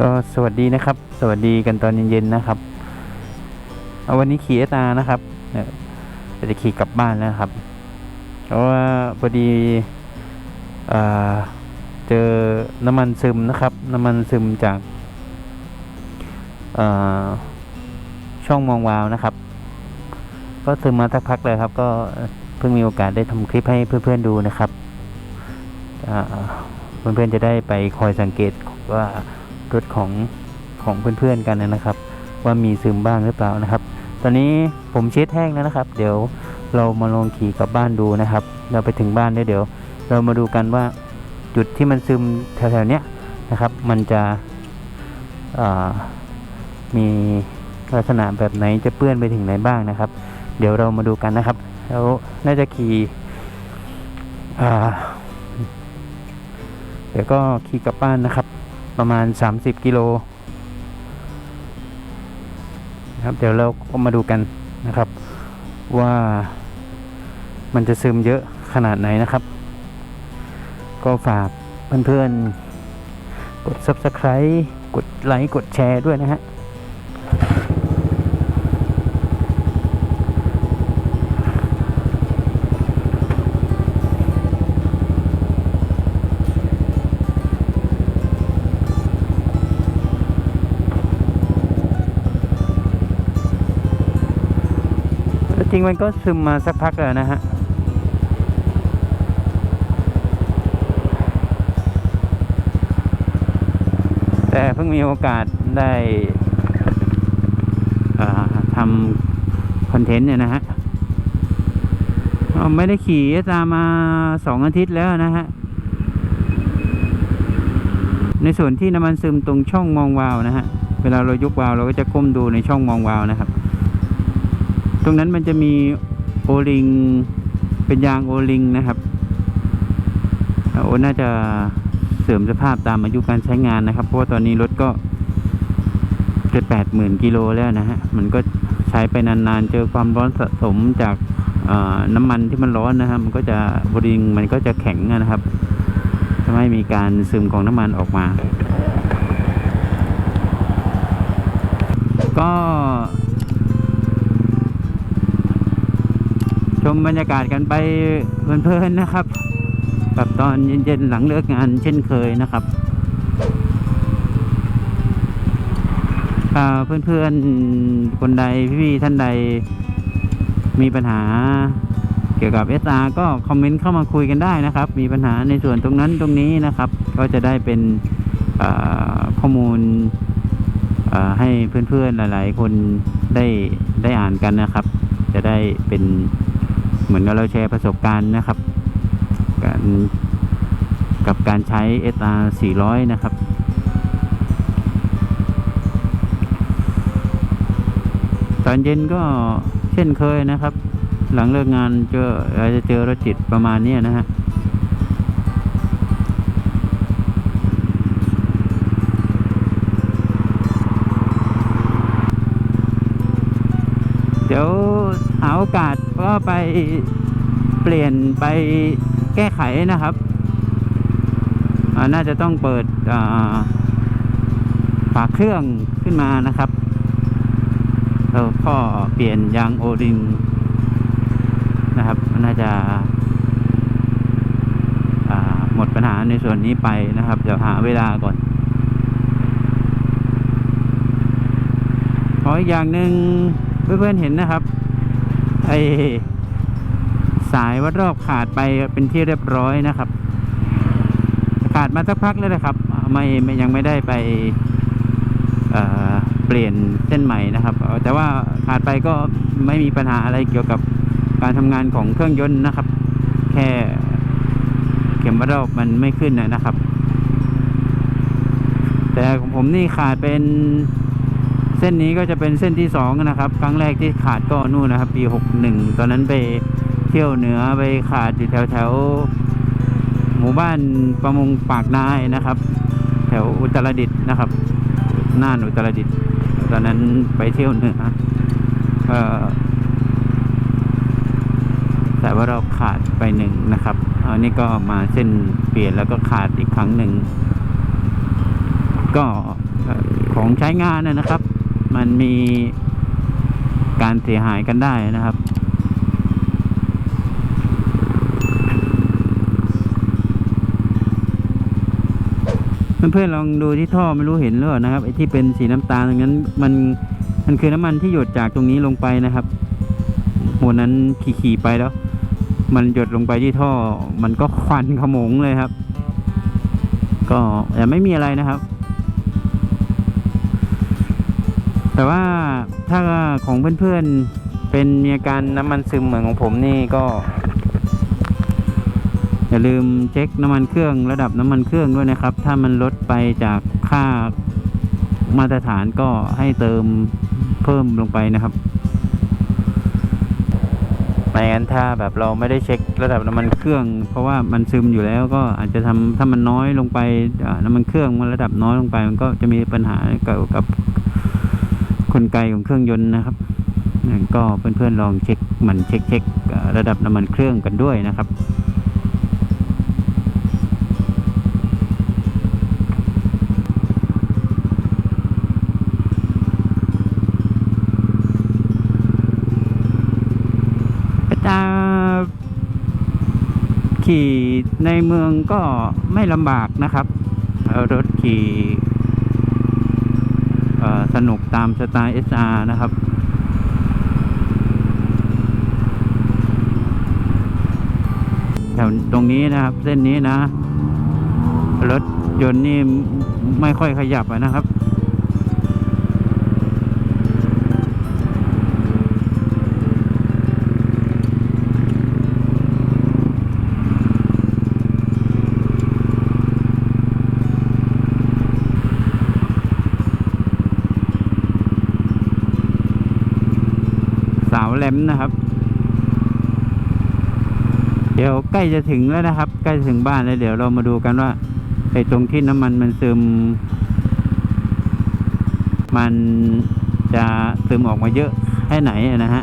ก็สวัสดีนะครับ สวัสดีกันตอนเย็นๆนะครับเอาวันนี้ขี่เอตานะครับเนี่ยจะขี่กลับบ้านแล้วครับ เพราะว่าพอดีเอ่อเจอน้ำมันซึมนะครับ น้ำมันซึมจากเอ่อช่องมองวาวนะครับ ก็ซึมมาสักพักเลยครับ ก็เพิ่งมีโอกาสได้ทำคลิปให้เพื่อนๆดูนะครับอ่าเพื่อนๆจะได้ไปคอยสังเกตว่า รถของของเพื่อนๆกันนะครับ ว่ามีซึมบ้างหรือเปล่านะครับ ตอนนี้ผมเช็ดแห้งแล้วนะครับ เดี๋ยวเรามาลองขี่กลับบ้านดูนะครับ เราไปถึงบ้านแล้วเดี๋ยว เรามาดูกันว่าจุดที่มันซึมแถวๆเนี้ยนะครับ มันจะมีลักษณะแบบไหนจะเปื้อนไปถึงไหนบ้างนะครับ เดี๋ยวเรามาดูกันนะครับแล้วน่าจะขี่เดี๋ยวก็ขี่กลับบ้านนะครับ ประมาณ 30 กิโลนะครับเดี๋ยวเราก็มาดูกันนะครับ ว่ามันจะซึมเยอะขนาดไหนนะครับ ก็ฝากเพื่อนๆ กด Subscribe กดไลค์กดแชร์ด้วยนะฮะ จริงมันก็ซึมมาสักพักแล้วนะฮะแต่เพิ่งมีโอกาสได้ทำคอนเทนต์เนี่ยนะฮะไม่ได้ขี่ตามมาสองอาทิตย์แล้วนะฮะ ในส่วนที่น้ำมันซึมตรงช่องมองวาวนะฮะ เวลาเรายกวาวเราก็จะก้มดูในช่องมองวาวนะครับ ตรงนั้นมันจะมีโอลิง เป็นยางโอลิงนะครับโอน่าจะเสื่อมสภาพตามอายุการใช้งานนะครับ เพราะว่าตอนนี้รถก็เกิดแปดหมื่นกิโลแล้วนะฮะ มันก็ใช้ไปนานๆ เจอความร้อนสะสมจากน้ำมันที่มันร้อนนะครับ มันก็จะโอลิงมันก็จะแข็งนะครับทำให้มีการซึมของน้ำมันออกมา ก็ มบรรยากาศกันไปเพลินๆนะครับ กับตอนเย็นๆหลังเลิกงานเช่นเคยนะครับเพื่อนๆคนใดพี่ๆท่านใดมีปัญหาเกี่ยวกับเอสอาก็คอมเมนต์เข้ามาคุยกันได้นะครับ มีปัญหาในส่วนตรงนั้นตรงนี้นะครับ ก็จะได้เป็นข้อมูลให้เพื่อนๆหลาย ๆ คนได้ได้อ่านกันนะครับ จะได้เป็น เหมือนกับเราแชร์ประสบการณ์นะครับ การกับการใช้ SR 400 นะครับตอนเย็นก็เช่นเคยนะครับ หลังเลิกงานเจออาจจะเจอรถติดประมาณนี้นะฮะเดี๋ยวหาโอกาส ก็ไปเปลี่ยนไปแก้ไขนะครับอ่าน่าจะต้องเปิดอ่าฝาเครื่องขึ้นมานะครับแล้วก็เปลี่ยนยางโอริงนะครับ น่าจะาหมดปัญหาในส่วนนี้ไปนะครับ เดี๋ยวหาเวลาก่อนขออีกอย่างหนึ่งเพื่อนๆเห็นนะครับ ไอสายวัดรอบขาดไปเป็นที่เรียบร้อยนะครับ ขาดมาสักพักแล้วนะครับไม่ยังไม่ได้ไปเเปลี่ยนเส้นใหม่นะครับ แต่ว่าขาดไปก็ไม่มีปัญหาอะไรเกี่ยวกับการทำงานของเครื่องยนต์นะครับ แค่เข็มวัดรอบมันไม่ขึ้นนะครับ แต่ของผมนี่ขาดเป็น ส้นนี้ก็จะเป็นเส้นที่สองนะครับ ครั้งแรกที่ขาดก็นู่นนะครับ ปีหกหนึ่งตอนนั้นไปเที่ยวเหนือไปขาดอยู่แถวแถวหมู่บ้านประมงปากนายนะครับ แถวอุตรดิตถ์นะครับน่านอุตรดิตถ์ตอนนั้นไปเที่ยวเหนือเอ่อแต่ว่าเราขาดไปหนึ่งนะครับอันนี้ก็มาเส้นเปลี่ยนแล้วก็ขาดอีกครั้งหนึ่งก็ของใช้งานนะครับ มันมีการเสียหายกันได้นะครับเพื่อนๆลองดูที่ท่อไม่รู้เห็นหรือเปล่านะครับไอ้ที่เป็นสีน้ำตาลตรงนั้นมันมันคือน้ำมันที่หยดจากตรงนี้ลงไปนะครับวันนั้นขี่ๆไปแล้ว มันหยดลงไปที่ท่อ มันก็ควันขโมงเลยครับ ก็แต่ไม่มีอะไรนะครับ แต่ว่าถ้าของเพื่อนๆเป็นมีอาการน้ำมันซึมเหมือนของผมนี่ก็ อย่าลืมเช็คน้ำมันเครื่องระดับน้ำมันเครื่องด้วยนะครับ ถ้ามันลดไปจากค่ามาตรฐานก็ให้เติมเพิ่มลงไปนะครับไม่งั้นถ้าแบบเราไม่ได้เช็คระดับน้ำมันเครื่อง เพราะว่ามันซึมอยู่แล้วก็อาจจะทำถ้ามันน้อยลงไปน้ำมันเครื่องมันระดับน้อยลงไป มันก็จะมีปัญหาเกี่ยวกับ กลไกของเครื่องยนต์นะครับนั่นก็เพื่อนๆลองเช็คมันเช็คเช็คระดับน้ำมันเครื่องกันด้วยนะครับขี่ในเมืองก็ไม่ลำบากนะครับ รถขี่ หนุกตามสไตล์ SR นะครับ แถวตรงนี้นะครับ เส้นนี้นะ รถยนต์นี่ไม่ค่อยขยับนะครับ ลมนะครับ เดี๋ยวใกล้จะถึงแล้วนะครับ ใกล้จะถึงบ้านแล้วเดี๋ยวเรามาดูกันว่าไอ้ตรงที่น้ำมันมันซึม มันจะซึมออกมาเยอะแค่ไหนนะฮะ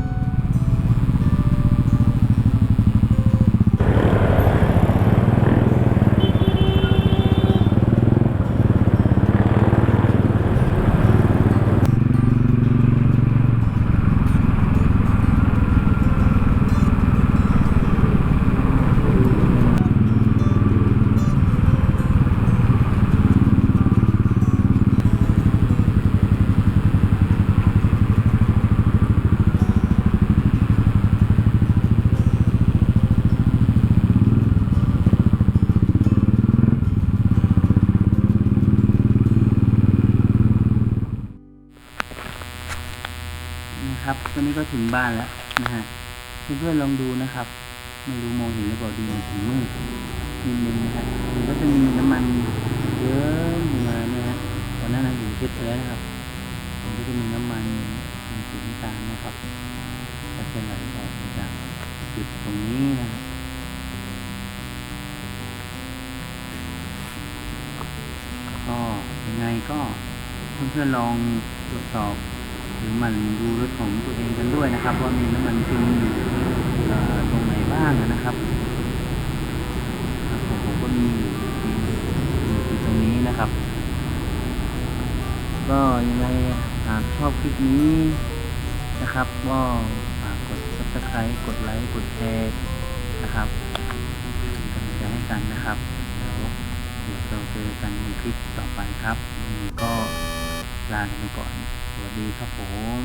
อนนี้ก็ถึงบ้านแล้วนะฮะเพื่อนๆลองดูนะครับ ไม่รู้มองเห็นหรือเปล่าดีมันถึงมืดนิดนึงนะฮะมันก็จะมีน้ำมันเยอะมานะฮะตอนนั้นอยู่เช็ดไปแล้วนะครับมันก็จะมีน้ำมันมีสีน้ำตาลนะครับก็จะไหลออกมาจากจุดตรงนี้นะครับก็ยังไงก็เพื่อนๆลองตรวจสอบ หรือมันดูรถของตัวเองกันด้วยนะครับ ว่ามีน้ำมันซึมอยู่เอ่อตรงไหนบ้างนะครับครับผมก็มีอยู่ตรงนี้นะครับ ก็ยังไงหากชอบคลิปนี้นะครับก็ฝากกด subscribe กดไลค์กดแชร์นะครับกำลังใจให้กันนะครับแล้วเดี๋ยวเราเจอกันในคลิปต่อไปครับนี่ก็ลากันไปก่อน วัสดีครับผม